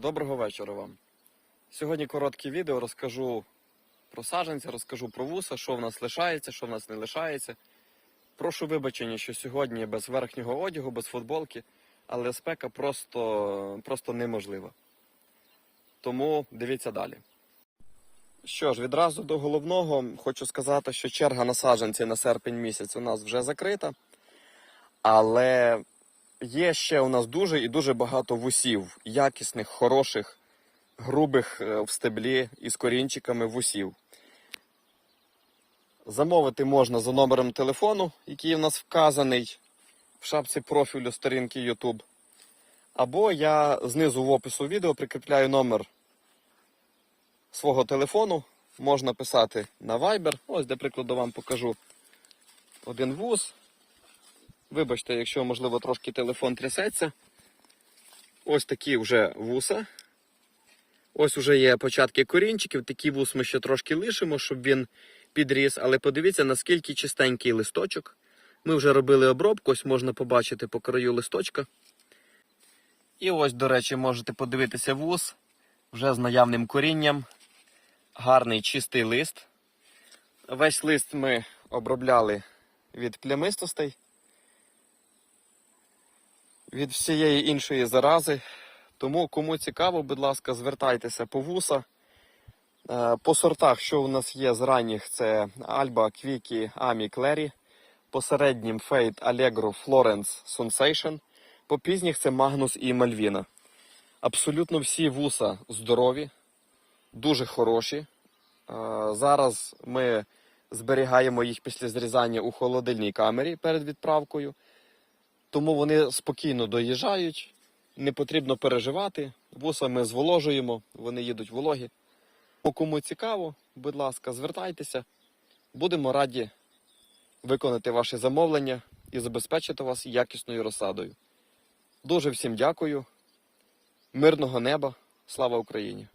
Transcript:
Доброго вечора вам. Сьогодні коротке відео розкажу про саджанці, розкажу про вуса, що в нас лишається, що в нас не лишається. Прошу вибачення, що сьогодні без верхнього одягу, без футболки, але спека просто, просто неможлива. Тому дивіться далі. Що ж, відразу до головного хочу сказати, що черга на саджанці на серпень місяць у нас вже закрита. Але є ще у нас дуже і дуже багато вусів, якісних, хороших, грубих е, в стеблі із корінчиками вусів. Замовити можна за номером телефону, який у нас вказаний в шапці профілю сторінки YouTube. Або я знизу в опису відео прикріпляю номер свого телефону. Можна писати на Viber. Ось, для прикладу, вам покажу один вуз. Вибачте, якщо, можливо, трошки телефон трясеться. Ось такі вже вуса. Ось вже є початки корінчиків. Такий вус ми ще трошки лишимо, щоб він підріс. Але подивіться, наскільки чистенький листочок. Ми вже робили обробку, ось можна побачити по краю листочка. І ось, до речі, можете подивитися вус вже з наявним корінням. Гарний чистий лист. Весь лист ми обробляли від плямистостей від всієї іншої зарази. Тому, кому цікаво, будь ласка, звертайтеся по вуса. Е, По сортах, що у нас є з ранніх, це Альба, Квікі, Амі, Клері. По середнім Fate, Allegro, Florence, Sensation. По пізніх це Магнус і Мальвіна. Абсолютно всі вуса здорові, дуже хороші. Е, Зараз ми зберігаємо їх після зрізання у холодильній камері перед відправкою. Тому вони спокійно доїжджають, не потрібно переживати. Вуса ми зволожуємо, вони їдуть вологі. Тому Кому цікаво, будь ласка, звертайтеся. Будемо раді виконати ваше замовлення і забезпечити вас якісною розсадою. Дуже всім дякую. Мирного неба. Слава Україні!